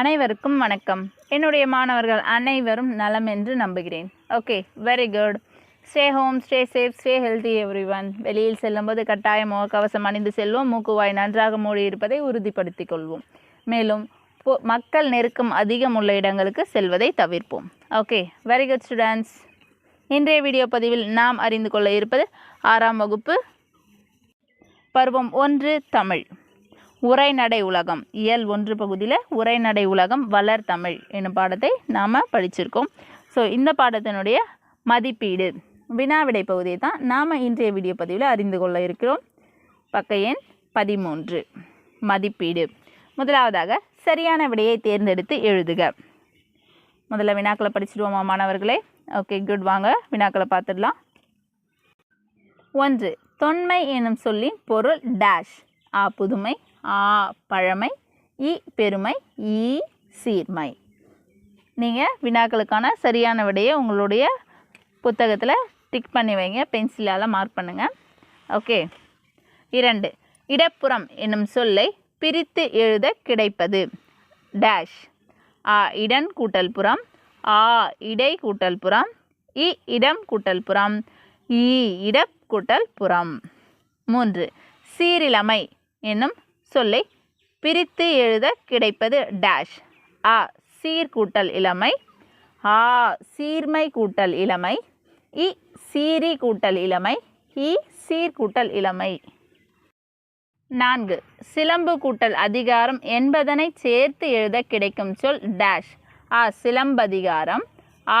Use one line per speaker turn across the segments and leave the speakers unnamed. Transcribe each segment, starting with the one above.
அனைவருக்கும் வணக்கம் என்னுடைய மாணவர்கள் அனைவரும் நலம் என்று நம்புகிறேன் okay very good stay home stay safe stay healthy everyone வெளியில் செல்லும்போது கட்டாய முகக்கவசம் அணிந்து செல்வோம் மூக்குவாய் நன்றாக மூடி இருப்பதை உறுதிப்படுத்திக் கொள்வோம் மேலும் மக்கள் நெருக்கம் அதிகம் உள்ள இடங்களுக்கு செல்வதை தவிர்ப்போம் ஓகே வெரி குட் ஸ்டூடெண்ட்ஸ் இன்றைய வீடியோ பதிவில் நாம் அறிந்து கொள்ள இருப்பது ஆறாம் வகுப்பு பருவம் ஒன்று தமிழ் உரைநடை உலகம் இயல் ஒன்று பகுதியில் உரைநடை உலகம் வளர் தமிழ் என்னும் பாடத்தை நாம் படிச்சிருக்கோம் ஸோ இந்த பாடத்தினுடைய மதிப்பீடு வினாவிடை பகுதியை தான் நாம் இன்றைய வீடியோ பதிவில் அறிந்து கொள்ள இருக்கிறோம் பக்க எண் பதிமூன்று மதிப்பீடு முதலாவதாக சரியான விடையை தேர்ந்தெடுத்து எழுதுக முதல்ல வினாக்களை படிச்சுடுவோமா மாணவர்களே ஓகே குட் வாங்க வினாக்களை பார்த்துடலாம் ஒன்று தொன்மை எனும் சொல்லின் பொருள் டேஷ் ஆ புதுமை ஆ பழமை இ பெருமை இ சீர்மை நீங்கள் வினாக்களுக்கான சரியான விடையை உங்களுடைய புத்தகத்தில் டிக் பண்ணி வைங்க பென்சிலால் மார்க் பண்ணுங்கள் ஓகே இரண்டு இடப்புறம் என்னும் சொல்லை பிரித்து எழுத கிடைப்பது டேஷ் ஆ இடன் கூட்டல் புறம் ஆ இடை கூட்டல் புறம் இ இடம் கூட்டல் புறம் இ இட கூட்டல் புறம் மூன்று சீரிலமை என்னும் சொல்லை பிரித்து எழுத கிடைப்பது டேஷ் ஆ சீர்கூட்டல் இளமை ஆ சீர்மை கூட்டல் இளமை இ சீரி கூட்டல் இளமை இ சீர்கூட்டல் இளமை நான்கு சிலம்பு கூட்டல் அதிகாரம் என்பதனை சேர்த்து எழுத கிடைக்கும் சொல் டேஷ் ஆ சிலம்பதிகாரம்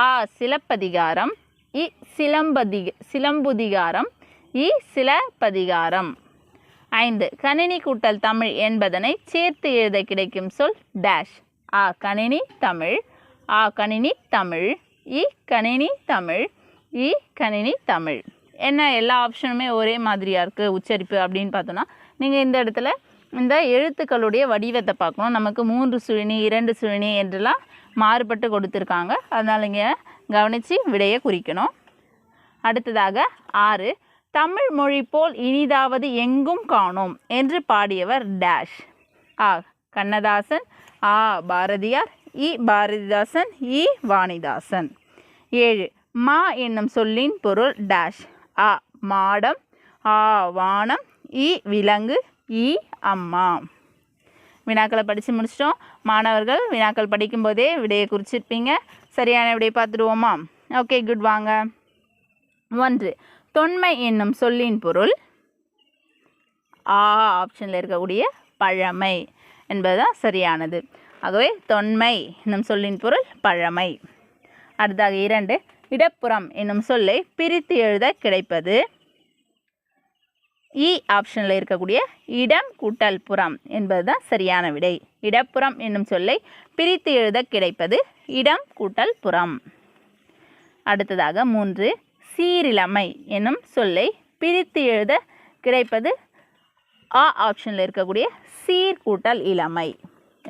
ஆ சிலப்பதிகாரம் இ சிலம்பதி சிலம்புதிகாரம் இ சிலப்பதிகாரம் ஐந்து கணினி கூட்டல் தமிழ் என்பதனை சேர்த்து எழுத கிடைக்கும் சொல் டேஷ் ஆ கணினி தமிழ் ஆ கணினி தமிழ் இ கணினி தமிழ் இ கணினி தமிழ் என்ன எல்லா ஆப்ஷனுமே ஒரே மாதிரியாக இருக்குது உச்சரிப்பு அப்படின்னு பார்த்தோன்னா நீங்கள் இந்த இடத்துல இந்த எழுத்துக்களுடைய வடிவத்தை பார்க்கணும் நமக்கு மூன்று சுழினி இரண்டு சுழினி என்றெல்லாம் மாறுபட்டு கொடுத்துருக்காங்க அதனால் இங்கே கவனித்து விடையை குறிக்கணும் அடுத்ததாக ஆறு தமிழ் மொழி போல் இனிதாவது எங்கும் காணோம் என்று பாடியவர் டேஷ் ஆ கண்ணதாசன் ஆ பாரதியார் இ பாரதிதாசன் இ வாணிதாசன் ஏழு மா என்னும் சொல்லின் பொருள் டேஷ் அ மாடம் ஆ வானம் இ விலங்கு இ அம்மா வினாக்களை படித்து முடிச்சிட்டோம் மாணவர்கள் வினாக்கள் படிக்கும்போதே விடையை குறிச்சிருப்பீங்க சரியான விடையை பார்த்துடுவோமா ஓகே குட் வாங்க ஒன்று தொன்மை என்னும் சொல்லின் பொருள் ஆ ஆப்ஷனில் இருக்கக்கூடிய பழமை என்பதுதான் சரியானது ஆகவே தொன்மை என்னும் சொல்லின் பொருள் பழமை அடுத்தாக இரண்டு இடப்புறம் என்னும் சொல்லை பிரித்து எழுத கிடைப்பது இ e ஆப்ஷனில் இருக்கக்கூடிய இடம் கூட்டல் புறம் என்பதுதான் சரியான விடை இடப்புறம் என்னும் சொல்லை பிரித்து எழுத கிடைப்பது இடம் கூட்டல் புறம் அடுத்ததாக மூன்று சீரிலமை என்னும் சொல்லை பிரித்து எழுத கிடைப்பது ஆ ஆப்ஷனில் இருக்கக்கூடிய சீர்கூட்டல் இளமை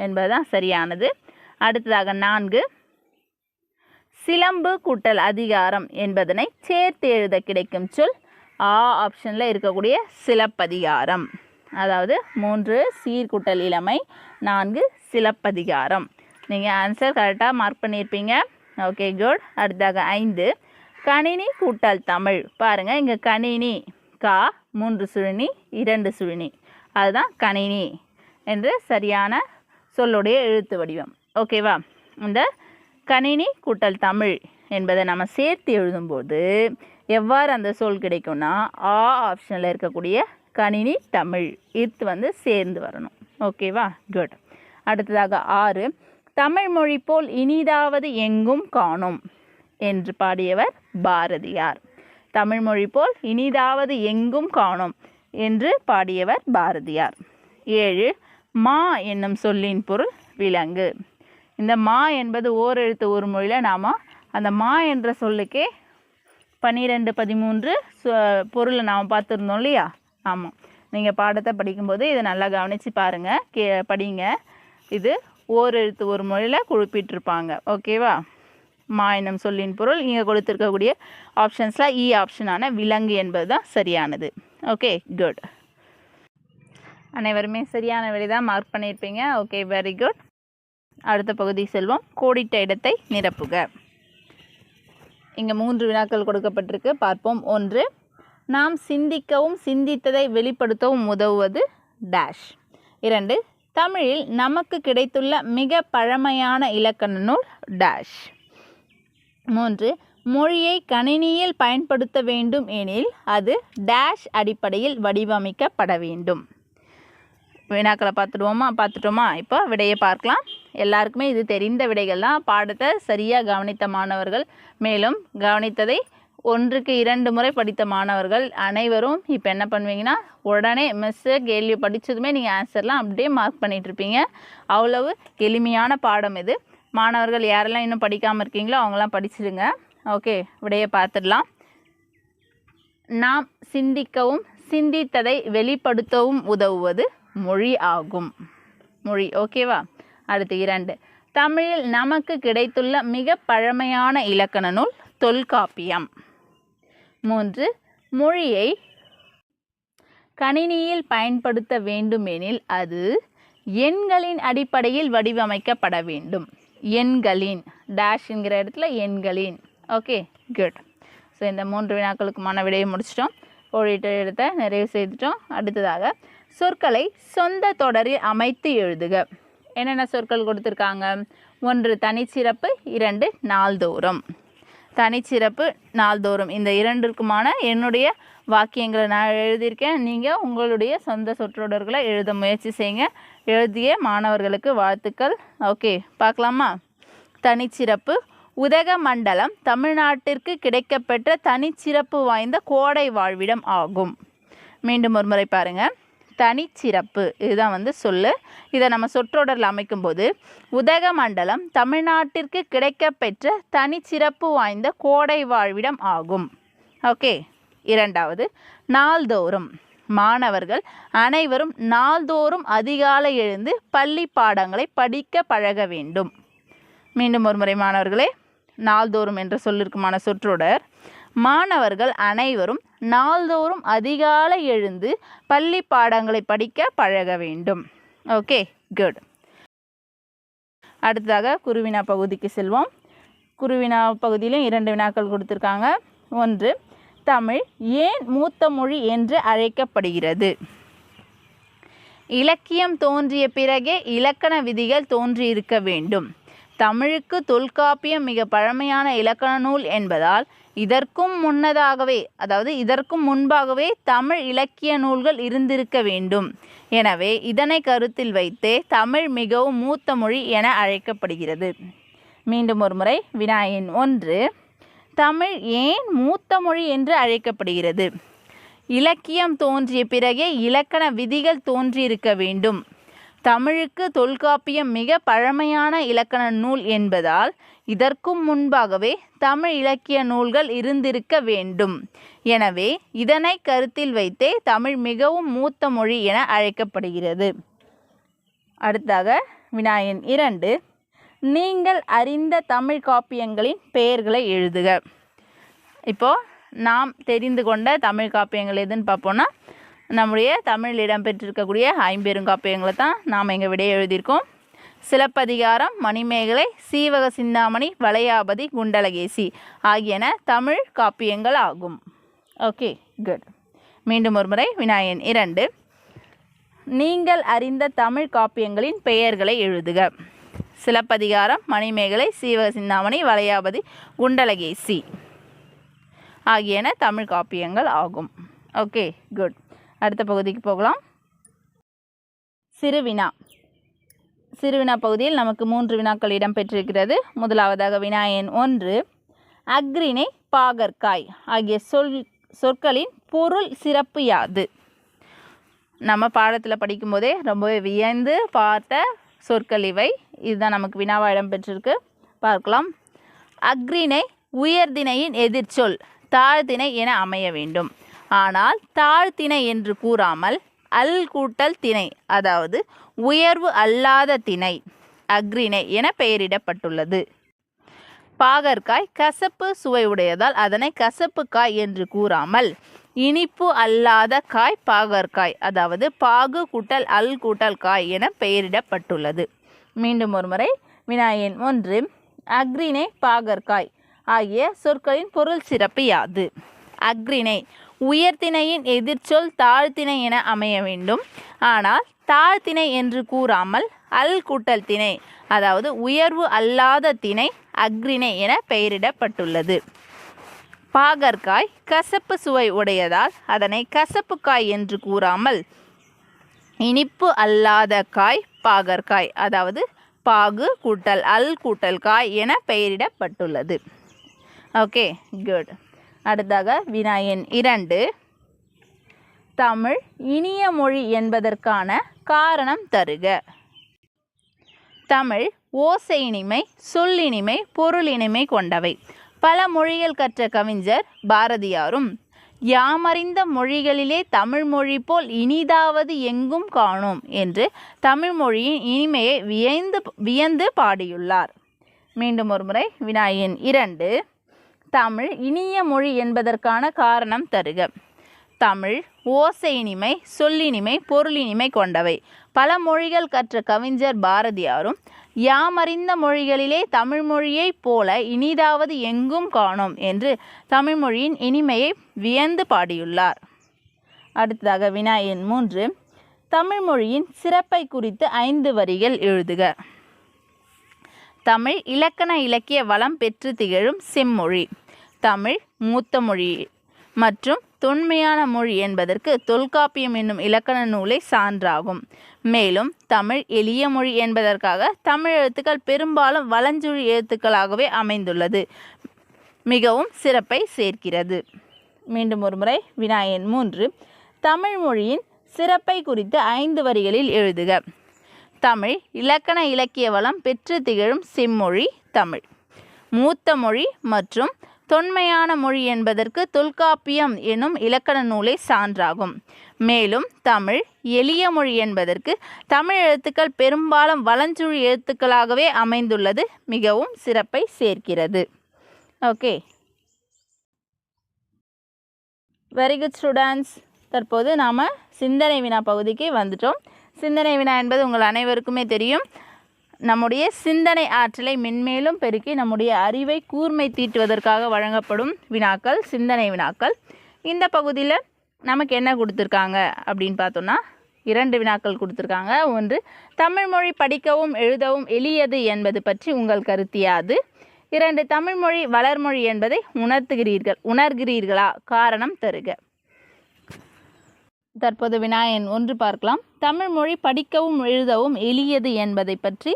என்பதுதான் சரியானது அடுத்ததாக நான்கு சிலம்பு கூட்டல் அதிகாரம் என்பதனை சேர்த்து எழுத கிடைக்கும் சொல் ஆ ஆப்ஷனில் இருக்கக்கூடிய சிலப்பதிகாரம் அதாவது மூன்று சீர்கூட்டல் இளமை நான்கு சிலப்பதிகாரம் நீங்கள் ஆன்சர் கரெக்டாக மார்க் பண்ணியிருப்பீங்க ஓகே குட் அடுத்ததாக ஐந்து கணினி கூட்டல் தமிழ் பாருங்கள் இங்கே கணினி கா மூன்று சுழினி இரண்டு சுழினி அதுதான் கணினி என்று சரியான சொல்லுடைய எழுத்து வடிவம் ஓகேவா இந்த கணினி கூட்டல் தமிழ் என்பதை நம்ம சேர்த்து எழுதும்போது எவ்வாறு அந்த சொல் கிடைக்கும்னா ஆ ஆப்ஷனில் இருக்கக்கூடிய கணினி தமிழ் இத்து வந்து சேர்ந்து வரணும் ஓகேவா குட் அடுத்ததாக ஆறு தமிழ் மொழி போல் இனிதாவது எங்கும் காணும் என்று பாடியவர் பாரதியார் தமிழ்மொழி போல் இனிதாவது எங்கும் காணோம் என்று பாடியவர் பாரதியார் ஏழு மா என்னும் சொல்லின் பொருள் விலங்கு இந்த மா என்பது ஓரெழுத்து ஒரு மொழியில் நாம் அந்த மா என்ற சொல்லுக்கே பன்னிரெண்டு பதிமூன்று பொருளை நாம் பார்த்துருந்தோம் இல்லையா ஆமாம் நீங்கள் பாடத்தை படிக்கும்போது இதை நல்லா கவனித்து பாருங்கள் கே படிங்க இது ஓரெழுத்து ஒரு மொழியில் குறிப்பிட்டிருப்பாங்க ஓகேவா மா சொல்லின் பொருள் இங்கே கொடுத்துருக்கக்கூடிய ஆப்ஷன்ஸில் இ e ஆப்ஷனான விலங்கு என்பது தான் சரியானது ஓகே குட் அனைவருமே சரியான வழி தான் மார்க் பண்ணியிருப்பீங்க ஓகே வெரி குட் அடுத்த பகுதி செல்வோம் கோடிட்ட இடத்தை நிரப்புக இங்கே மூன்று வினாக்கள் கொடுக்கப்பட்டிருக்கு பார்ப்போம் ஒன்று நாம் சிந்திக்கவும் சிந்தித்ததை வெளிப்படுத்தவும் உதவுவது டேஷ் இரண்டு தமிழில் நமக்கு கிடைத்துள்ள மிக பழமையான இலக்கண நூல் டேஷ் மூன்று மொழியை கணினியில் பயன்படுத்த வேண்டும் எனில் அது டேஷ் அடிப்படையில் வடிவமைக்கப்பட வேண்டும் வினாக்களை பார்த்துடுவோமா பார்த்துட்டோமா இப்போ விடையை பார்க்கலாம் எல்லாருக்குமே இது தெரிந்த விடைகள் தான் பாடத்தை சரியாக கவனித்த மாணவர்கள் மேலும் கவனித்ததை ஒன்றுக்கு இரண்டு முறை படித்த மாணவர்கள் அனைவரும் இப்போ என்ன பண்ணுவீங்கன்னா உடனே மிஸ்ஸு கேள்வி படித்ததுமே நீங்கள் ஆன்சர்லாம் அப்படியே மார்க் பண்ணிகிட்ருப்பீங்க அவ்வளவு எளிமையான பாடம் இது மாணவர்கள் யாரெல்லாம் இன்னும் படிக்காமல் இருக்கீங்களோ அவங்களாம் படிச்சிடுங்க ஓகே விடைய பார்த்துடலாம் நாம் சிந்திக்கவும் சிந்தித்ததை வெளிப்படுத்தவும் உதவுவது மொழி ஆகும் மொழி ஓகேவா அடுத்து இரண்டு தமிழில் நமக்கு கிடைத்துள்ள மிக பழமையான இலக்கண நூல் தொல்காப்பியம் மூன்று மொழியை கணினியில் பயன்படுத்த வேண்டுமெனில் அது எண்களின் அடிப்படையில் வடிவமைக்கப்பட வேண்டும் எண்களின் டேஷ் என்கிற இடத்துல எண்களின் ஓகே குட் ஸோ இந்த மூன்று வினாக்களுக்குமான விடையை முடிச்சிட்டோம் ஓடிட்டு இடத்த நிறைவு செய்துட்டோம் அடுத்ததாக சொற்களை சொந்த தொடரில் அமைத்து எழுதுக என்னென்ன சொற்கள் கொடுத்துருக்காங்க ஒன்று தனிச்சிறப்பு இரண்டு நாள்தோறும் தனிச்சிறப்பு நாள்தோறும் இந்த இரண்டிற்குமான என்னுடைய வாக்கியங்களை நான் எழுதியிருக்கேன் நீங்கள் உங்களுடைய சொந்த சொற்றொடர்களை எழுத முயற்சி செய்யுங்க எழுதிய மாணவர்களுக்கு வாழ்த்துக்கள் ஓகே பார்க்கலாமா தனிச்சிறப்பு உதகமண்டலம் தமிழ்நாட்டிற்கு கிடைக்கப்பெற்ற தனிச்சிறப்பு வாய்ந்த கோடை வாழ்விடம் ஆகும் மீண்டும் ஒரு முறை பாருங்கள் தனிச்சிறப்பு இதுதான் வந்து சொல்லு இதை நம்ம சொற்றொடரில் அமைக்கும்போது உதகமண்டலம் தமிழ்நாட்டிற்கு கிடைக்கப்பெற்ற தனிச்சிறப்பு வாய்ந்த கோடை வாழ்விடம் ஆகும் ஓகே இரண்டாவது நாள்தோறும் மாணவர்கள் அனைவரும் நாள்தோறும் அதிகாலை எழுந்து பள்ளி பாடங்களை படிக்க பழக வேண்டும் மீண்டும் ஒரு முறை மாணவர்களே நாள்தோறும் என்ற சொல்லிருக்குமான சொற்றொடர் மாணவர்கள் அனைவரும் நாள்தோறும் அதிகாலை எழுந்து பள்ளி பாடங்களை படிக்க பழக வேண்டும் ஓகே குட் அடுத்ததாக குருவினா பகுதிக்கு செல்வோம் குருவினா பகுதியிலும் இரண்டு வினாக்கள் கொடுத்துருக்காங்க ஒன்று தமிழ் ஏன் மூத்த மொழி என்று அழைக்கப்படுகிறது இலக்கியம் தோன்றிய பிறகே இலக்கண விதிகள் தோன்றியிருக்க வேண்டும் தமிழுக்கு தொல்காப்பியம் மிக பழமையான இலக்கண நூல் என்பதால் இதற்கும் முன்னதாகவே அதாவது இதற்கும் முன்பாகவே தமிழ் இலக்கிய நூல்கள் இருந்திருக்க வேண்டும் எனவே இதனை கருத்தில் வைத்தே தமிழ் மிகவும் மூத்த மொழி என அழைக்கப்படுகிறது மீண்டும் ஒரு முறை வினாயின் ஒன்று தமிழ் ஏன் மூத்த மொழி என்று அழைக்கப்படுகிறது இலக்கியம் தோன்றிய பிறகே இலக்கண விதிகள் தோன்றியிருக்க வேண்டும் தமிழுக்கு தொல்காப்பியம் மிக பழமையான இலக்கண நூல் என்பதால் இதற்கும் முன்பாகவே தமிழ் இலக்கிய நூல்கள் இருந்திருக்க வேண்டும் எனவே இதனை கருத்தில் வைத்தே தமிழ் மிகவும் மூத்த மொழி என அழைக்கப்படுகிறது அடுத்தாக வினாயன் இரண்டு நீங்கள் அறிந்த தமிழ் காப்பியங்களின் பெயர்களை எழுதுக இப்போது நாம் தெரிந்து கொண்ட தமிழ் காப்பியங்கள் எதுன்னு பார்ப்போன்னா நம்முடைய தமிழ் இடம்பெற்றிருக்கக்கூடிய ஐம்பெரும் காப்பியங்களை தான் நாம் எங்கள் விடையை எழுதியிருக்கோம் சிலப்பதிகாரம் மணிமேகலை சீவக சிந்தாமணி வளையாபதி குண்டலகேசி ஆகியன தமிழ் காப்பியங்கள் ஆகும் ஓகே குட் மீண்டும் ஒரு முறை விநாயகன் இரண்டு நீங்கள் அறிந்த தமிழ் காப்பியங்களின் பெயர்களை எழுதுக சிலப்பதிகாரம் மணிமேகலை சீவக சிந்தாமணி வளையாபதி குண்டலகேசி ஆகியன தமிழ் காப்பியங்கள் ஆகும் ஓகே குட் அடுத்த பகுதிக்கு போகலாம் சிறுவினா சிறுவினா பகுதியில் நமக்கு மூன்று வினாக்கள் இடம்பெற்றிருக்கிறது முதலாவதாக வினாயன் ஒன்று அக்ரிணை பாகற்காய் ஆகிய சொல் சொற்களின் பொருள் சிறப்பு யாது நம்ம பாடத்தில் படிக்கும்போதே ரொம்பவே வியந்து பார்த்த சொற்கள் இவை இதுதான் நமக்கு வினாவாக இடம்பெற்றிருக்கு பார்க்கலாம் அக்ரிணை உயர்தினையின் எதிர்ச்சொல் தாழ்திணை என அமைய வேண்டும் ஆனால் தாழ்திணை என்று கூறாமல் அல் கூட்டல் திணை அதாவது உயர்வு அல்லாத திணை அக்ரிணை என பெயரிடப்பட்டுள்ளது பாகற்காய் கசப்பு சுவை உடையதால் அதனை கசப்புக்காய் என்று கூறாமல் இனிப்பு அல்லாத காய் பாகற்காய் அதாவது பாகு கூட்டல் அல் கூட்டல் காய் என பெயரிடப்பட்டுள்ளது மீண்டும் ஒரு முறை வினாயன் ஒன்று அக்ரிணை பாகற்காய் ஆகிய சொற்களின் பொருள் சிறப்பு யாது அக்ரிணை உயர்த்திணையின் எதிர்ச்சொல் தாழ்த்திணை என அமைய வேண்டும் ஆனால் தாழ்த்திணை என்று கூறாமல் அல் கூட்டல் திணை அதாவது உயர்வு அல்லாத திணை அக்ரிணை என பெயரிடப்பட்டுள்ளது பாகற்காய் கசப்பு சுவை உடையதால் அதனை கசப்பு காய் என்று கூறாமல் இனிப்பு அல்லாத காய் பாகற்காய் அதாவது பாகு கூட்டல் அல் கூட்டல் காய் என பெயரிடப்பட்டுள்ளது ஓகே குட் அடுத்தாக வினாயன் இரண்டு தமிழ் இனிய மொழி என்பதற்கான காரணம் தருக தமிழ் ஓசை இனிமை சொல்லினிமை பொருளினிமை கொண்டவை பல மொழிகள் கற்ற கவிஞர் பாரதியாரும் யாமறிந்த மொழிகளிலே தமிழ் மொழி போல் இனிதாவது எங்கும் காணோம் என்று தமிழ் மொழியின் இனிமையை வியந்து வியந்து பாடியுள்ளார் மீண்டும் ஒருமுறை வினாயின் இரண்டு தமிழ் இனிய மொழி என்பதற்கான காரணம் தருக தமிழ் ஓசையினிமை சொல்லினிமை பொருளினிமை கொண்டவை பல மொழிகள் கற்ற கவிஞர் பாரதியாரும் யாமறிந்த மொழிகளிலே தமிழ் போல இனிதாவது எங்கும் காணோம் என்று தமிழ்மொழியின் இனிமையை வியந்து பாடியுள்ளார் அடுத்ததாக வினா எண் மூன்று தமிழ்மொழியின் சிறப்பை குறித்து ஐந்து வரிகள் எழுதுக தமிழ் இலக்கண இலக்கிய வளம் பெற்று திகழும் செம்மொழி தமிழ் மூத்த மொழி மற்றும் தொன்மையான மொழி என்பதற்கு தொல்காப்பியம் என்னும் இலக்கண நூலை சான்றாகும் மேலும் தமிழ் எளிய மொழி என்பதற்காக தமிழ் எழுத்துக்கள் பெரும்பாலும் வளஞ்சொழி எழுத்துக்களாகவே அமைந்துள்ளது மிகவும் சிறப்பை சேர்க்கிறது மீண்டும் ஒரு முறை விநாயகன் மூன்று தமிழ் மொழியின் சிறப்பை குறித்து ஐந்து வரிகளில் எழுதுக தமிழ் இலக்கண இலக்கிய வளம் பெற்று திகழும் செம்மொழி தமிழ் மூத்த மொழி மற்றும் தொன்மையான மொழி என்பதற்கு தொல்காப்பியம் எனும் இலக்கண நூலை சான்றாகும் மேலும் தமிழ் எளிய மொழி என்பதற்கு தமிழ் எழுத்துக்கள் பெரும்பாலும் வளஞ்சுழி எழுத்துக்களாகவே அமைந்துள்ளது மிகவும் சிறப்பை சேர்க்கிறது ஓகே வெரி குட் ஸ்டூடெண்ட்ஸ் தற்போது நாம் சிந்தனை வினா பகுதிக்கு வந்துட்டோம் சிந்தனை வினா என்பது உங்கள் அனைவருக்குமே தெரியும் நம்முடைய சிந்தனை ஆற்றலை மென்மேலும் பெருக்கி நம்முடைய அறிவை கூர்மை தீட்டுவதற்காக வழங்கப்படும் வினாக்கள் சிந்தனை வினாக்கள் இந்த பகுதியில் நமக்கு என்ன கொடுத்துருக்காங்க அப்படின்னு பார்த்தோன்னா இரண்டு வினாக்கள் கொடுத்துருக்காங்க ஒன்று தமிழ் மொழி படிக்கவும் எழுதவும் எளியது என்பது பற்றி உங்கள் கருத்தியாது இரண்டு தமிழ் மொழி வளர்மொழி என்பதை உணர்த்துகிறீர்கள் உணர்கிறீர்களா காரணம் தருக தற்போது வினாயன் ஒன்று பார்க்கலாம் தமிழ் மொழி படிக்கவும் எழுதவும் எளியது என்பதை பற்றி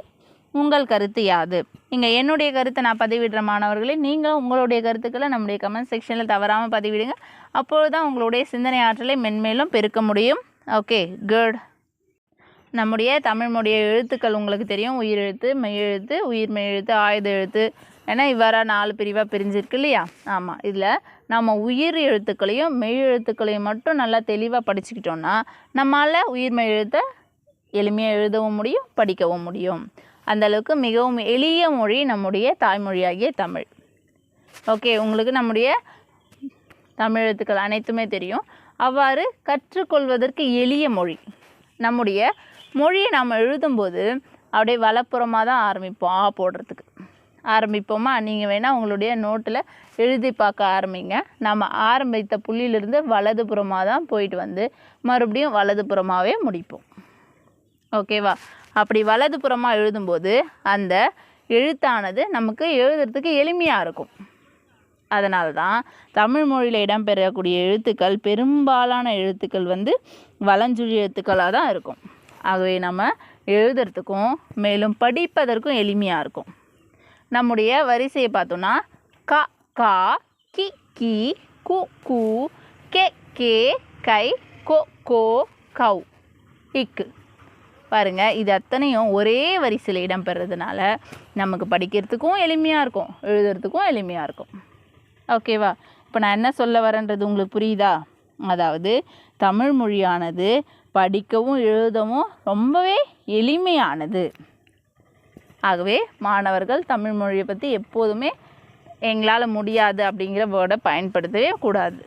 உங்கள் கருத்து யாது இங்கே என்னுடைய கருத்தை நான் பதிவிடுற மாணவர்களே நீங்களும் உங்களுடைய கருத்துக்களை நம்முடைய கமெண்ட் செக்ஷனில் தவறாமல் பதிவிடுங்க அப்பொழுது தான் உங்களுடைய சிந்தனை ஆற்றலை மென்மேலும் பெருக்க முடியும் ஓகே குட் நம்முடைய தமிழ்மொழிய எழுத்துக்கள் உங்களுக்கு தெரியும் உயிரெழுத்து மெய்யெழுத்து உயிர் மெய்யெழுத்து ஆயுத எழுத்து ஏன்னா இவ்வாறாக நாலு பிரிவாக பிரிஞ்சிருக்கு இல்லையா ஆமாம் இதில் நம்ம உயிர் எழுத்துக்களையும் மெய் எழுத்துக்களையும் மட்டும் நல்லா தெளிவாக படிச்சுக்கிட்டோன்னா நம்மளால் உயிர் மெய் எழுத்தை எளிமையாக எழுதவும் முடியும் படிக்கவும் முடியும் அந்தளவுக்கு மிகவும் எளிய மொழி நம்முடைய தாய்மொழியாகிய தமிழ் ஓகே உங்களுக்கு நம்முடைய தமிழத்துக்கள் அனைத்துமே தெரியும் அவ்வாறு கற்றுக்கொள்வதற்கு எளிய மொழி நம்முடைய மொழியை நாம் எழுதும்போது அப்படியே வலப்புறமாக தான் ஆரம்பிப்போம் ஆ போடுறதுக்கு ஆரம்பிப்போமா நீங்கள் வேணால் உங்களுடைய நோட்டில் எழுதி பார்க்க ஆரம்பிங்க நம்ம ஆரம்பித்த புள்ளியிலிருந்து வலதுபுறமாக தான் போயிட்டு வந்து மறுபடியும் வலதுபுறமாகவே முடிப்போம் ஓகேவா அப்படி வலது புறமாக எழுதும்போது அந்த எழுத்தானது நமக்கு எழுதுறதுக்கு எளிமையாக இருக்கும் அதனால தான் தமிழ் மொழியில் இடம்பெறக்கூடிய எழுத்துக்கள் பெரும்பாலான எழுத்துக்கள் வந்து வலஞ்சுழி எழுத்துக்களாக தான் இருக்கும் ஆகவே நம்ம எழுதுறதுக்கும் மேலும் படிப்பதற்கும் எளிமையாக இருக்கும் நம்முடைய வரிசையை பார்த்தோன்னா க கா கி கி கு கு கே கே கை கோ கோ கவு இக்கு பாருங்கள் இது அத்தனையும் ஒரே வரிசையில் இடம்பெறதுனால நமக்கு படிக்கிறதுக்கும் எளிமையாக இருக்கும் எழுதுறதுக்கும் எளிமையாக இருக்கும் ஓகேவா இப்போ நான் என்ன சொல்ல வரேன்றது உங்களுக்கு புரியுதா அதாவது தமிழ் மொழியானது படிக்கவும் எழுதவும் ரொம்பவே எளிமையானது ஆகவே மாணவர்கள் தமிழ் மொழியை பற்றி எப்போதுமே எங்களால் முடியாது அப்படிங்கிற வேர்டை பயன்படுத்தவே கூடாது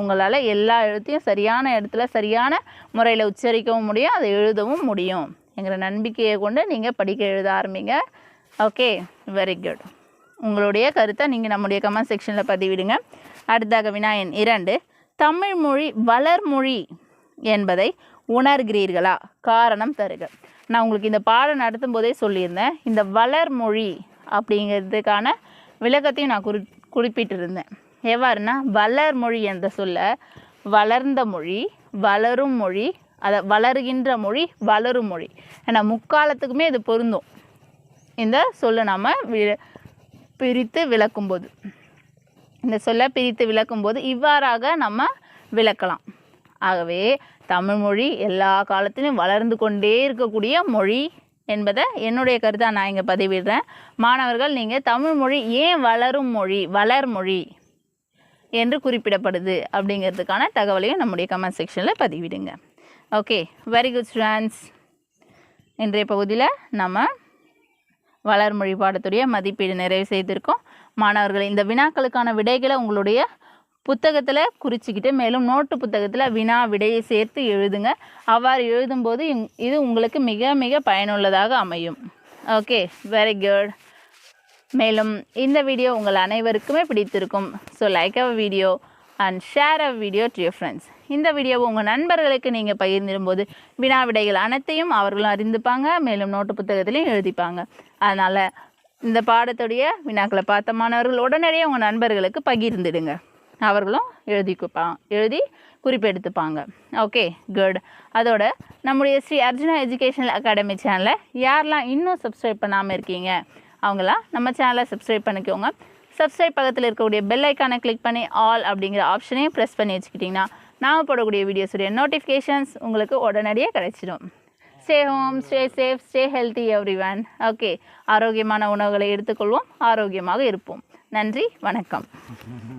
உங்களால் எல்லா எழுத்தையும் சரியான இடத்துல சரியான முறையில் உச்சரிக்கவும் முடியும் அதை எழுதவும் முடியும் எங்கிற நம்பிக்கையை கொண்டு நீங்கள் படிக்க எழுத ஆரம்பிங்க ஓகே வெரி குட் உங்களுடைய கருத்தை நீங்கள் நம்முடைய கமெண்ட் செக்ஷனில் பதிவிடுங்க அடுத்தாக விநாயன் இரண்டு தமிழ் மொழி வளர்மொழி என்பதை உணர்கிறீர்களா காரணம் தருக நான் உங்களுக்கு இந்த பாடம் நடத்தும் போதே சொல்லியிருந்தேன் இந்த வளர்மொழி அப்படிங்கிறதுக்கான விளக்கத்தையும் நான் குறி குறிப்பிட்டிருந்தேன் எவ்வாறுனா வளர் மொழி என்ற சொல்ல வளர்ந்த மொழி வளரும் மொழி அதை வளருகின்ற மொழி வளரும் மொழி ஏன்னா முக்காலத்துக்குமே இது பொருந்தும் இந்த சொல்லை நாம் வி பிரித்து விளக்கும்போது இந்த சொல்லை பிரித்து விளக்கும்போது இவ்வாறாக நம்ம விளக்கலாம் ஆகவே தமிழ்மொழி எல்லா காலத்திலும் வளர்ந்து கொண்டே இருக்கக்கூடிய மொழி என்பதை என்னுடைய கருத்தாக நான் இங்கே பதிவிடுறேன் மாணவர்கள் நீங்கள் தமிழ்மொழி ஏன் வளரும் மொழி வளர்மொழி என்று குறிப்பிடப்படுது அப்படிங்கிறதுக்கான தகவலையும் நம்முடைய கமெண்ட் செக்ஷனில் பதிவிடுங்க ஓகே வெரி குட் ஸ்டூடெண்ட்ஸ் இன்றைய பகுதியில் நம்ம வளர்மொழி பாடத்துடைய மதிப்பீடு நிறைவு செய்திருக்கோம் மாணவர்கள் இந்த வினாக்களுக்கான விடைகளை உங்களுடைய புத்தகத்தில் குறிச்சிக்கிட்டு மேலும் நோட்டு புத்தகத்தில் வினா விடையை சேர்த்து எழுதுங்க அவ்வாறு எழுதும்போது இது உங்களுக்கு மிக மிக பயனுள்ளதாக அமையும் ஓகே வெரி குட் மேலும் இந்த வீடியோ உங்கள் அனைவருக்குமே பிடித்திருக்கும் ஸோ லைக் அவ video and share a video to your friends இந்த வீடியோவை உங்கள் நண்பர்களுக்கு நீங்கள் பகிர்ந்திடும்போது வினா விடைகள் அனைத்தையும் அவர்களும் அறிந்துப்பாங்க மேலும் நோட்டு புத்தகத்திலையும் எழுதிப்பாங்க அதனால் இந்த பாடத்துடைய வினாக்களை பார்த்த மாணவர்கள் உடனடியாக உங்கள் நண்பர்களுக்கு பகிர்ந்துடுங்க அவர்களும் கொடுப்பா எழுதி குறிப்பெடுத்துப்பாங்க ஓகே குட் அதோட நம்முடைய ஸ்ரீ அர்ஜுனா எஜுகேஷனல் அகாடமி சேனலை யாரெல்லாம் இன்னும் சப்ஸ்கிரைப் பண்ணாமல் இருக்கீங்க அவங்களாம் நம்ம சேனலை சப்ஸ்கிரைப் பண்ணிக்கோங்க சப்ஸ்கிரைப் பக்கத்தில் இருக்கக்கூடிய பெல் ஐக்கானை கிளிக் பண்ணி ஆல் அப்படிங்கிற ஆப்ஷனையும் ப்ரெஸ் பண்ணி வச்சுக்கிட்டிங்கன்னா நாம் போடக்கூடிய வீடியோஸுடைய நோட்டிஃபிகேஷன்ஸ் உங்களுக்கு உடனடியாக கிடைச்சிடும் stay home stay safe stay healthy everyone okay ஆரோக்கியமான உணவுகளை எடுத்துக்கொள்வோம் ஆரோக்கியமாக இருப்போம் நன்றி வணக்கம்